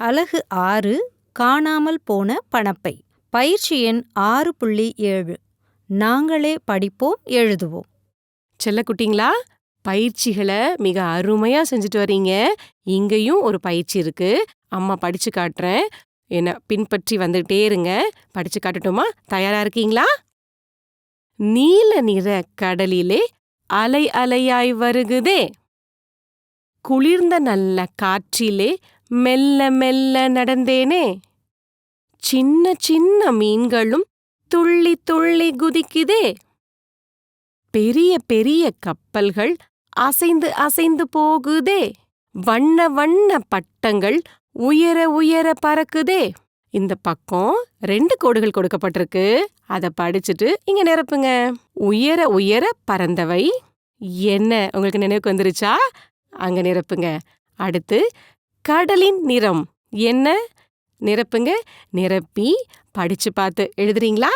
அலகு ஆறு காணாமல் போன பணப்பை. பயிற்சி எண் ஆறு புள்ளி ஏழு. நாங்களே படிப்போம் எழுதுவோம். செல்லக்குட்டிங்களா பயிற்சிகளை மிக அருமையா செஞ்சுட்டு வர்றீங்க இங்கேயும் ஒரு பயிற்சி இருக்கு. அம்மா படிச்சு காட்டுறேன். என்ன பின்பற்றி வந்துட்டே இருங்க. படிச்சு காட்டட்டுமா? தயாரா இருக்கீங்களா? நீல நிற கடலிலே அலை அலையாய் வருகுதே. குளிர்ந்த நல்ல காற்றிலே மெல்ல மெல்ல நடந்தேனே. சின்ன சின்ன மீன்களும் துள்ளி துள்ளி குதிக்குதே. பெரிய பெரிய கப்பல்கள் அசைந்து அசைந்து போகுதே. வண்ண வண்ண பட்டங்கள் உயர உயர பறக்குதே. இந்த பக்கம் ரெண்டு கோடுகள் கொடுக்கப்பட்டிருக்கு. அதை படிச்சுட்டு இங்க நிரப்புங்க. உயர உயர பறந்தவை. என்ன உங்களுக்கு நினைவுக்கு வந்துருச்சா? அங்க நிரப்புங்க. அடுத்து கடலின் நிறம். என்ன? நிரப்புங்க. நிரப்பி படிச்சு பார்த்து எழுதுறீங்களா?